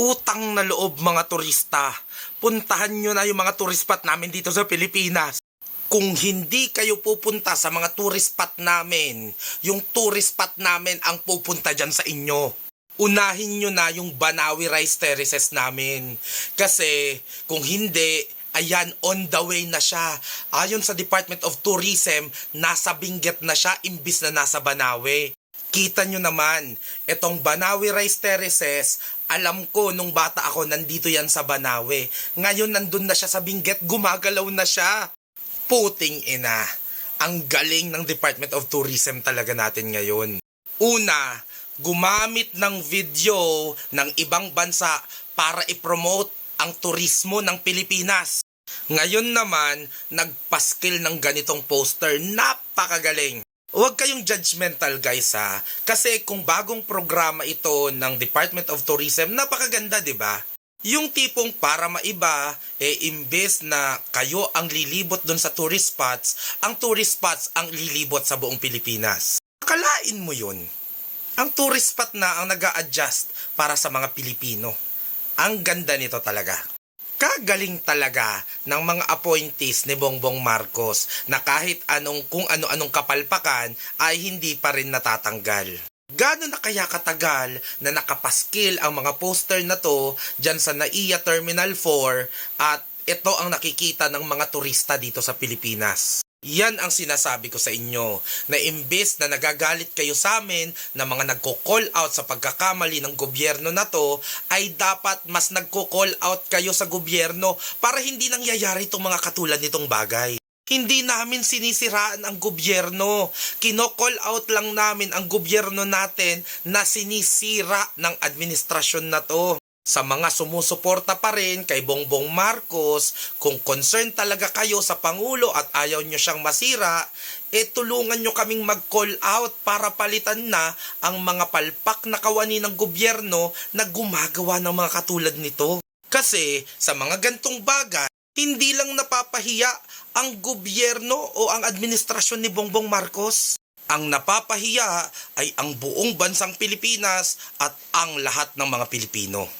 Utang na loob mga turista. Puntahan nyo na yung mga tourist spot namin dito sa Pilipinas. Kung hindi kayo pupunta sa mga tourist spot namin, yung tourist spot namin ang pupunta dyan sa inyo. Unahin nyo na yung Banawi Rice Terraces namin. Kasi kung hindi, ayan, on the way na siya. Ayon sa Department of Tourism, nasa Benguet na siya imbis na nasa Banawi. Kita nyo naman, itong Banawi Rice Terraces, alam ko nung bata ako nandito yan sa Banawi. Ngayon nandun na siya sa Benguet, gumagalaw na siya. Puting ina. Ang galing ng Department of Tourism talaga natin ngayon. Una, gumamit ng video ng ibang bansa para i-promote ang turismo ng Pilipinas. Ngayon naman, nagpaskil ng ganitong poster, napakagaling. Huwag kayong judgmental guys ha. Kasi kung bagong programa ito ng Department of Tourism, napakaganda 'di ba? Yung tipong para maiba, eh imbes na kayo ang lilibot doon sa tourist spots, ang tourist spots ang lilibot sa buong Pilipinas. Akalain mo yun. Ang tourist spot na ang nag adjust para sa mga Pilipino. Ang ganda nito talaga. Kagaling talaga ng mga appointees ni Bongbong Marcos na kahit anong kung ano-anong kapalpakan ay hindi pa rin natatanggal. Gano'n na kaya katagal na nakapaskil ang mga poster na to dyan sa NAIA Terminal 4 at ito ang nakikita ng mga turista dito sa Pilipinas. Yan ang sinasabi ko sa inyo na imbes na nagagalit kayo sa amin na mga nagko-call out sa pagkakamali ng gobyerno na to ay dapat mas nagko-call out kayo sa gobyerno para hindi nangyayari itong mga katulad nitong bagay. Hindi namin sinisiraan ang gobyerno. Kino-call out lang namin ang gobyerno natin na sinisira ng administrasyon na to. Sa mga sumusuporta pa rin kay Bongbong Marcos, kung concern talaga kayo sa Pangulo at ayaw nyo siyang masira, eh tulungan nyo kaming mag-call out para palitan na ang mga palpak na kawani ng gobyerno na gumagawa ng mga katulad nito. Kasi sa mga gantong bagay, hindi lang napapahiya ang gobyerno o ang administrasyon ni Bongbong Marcos. Ang napapahiya ay ang buong bansang Pilipinas at ang lahat ng mga Pilipino.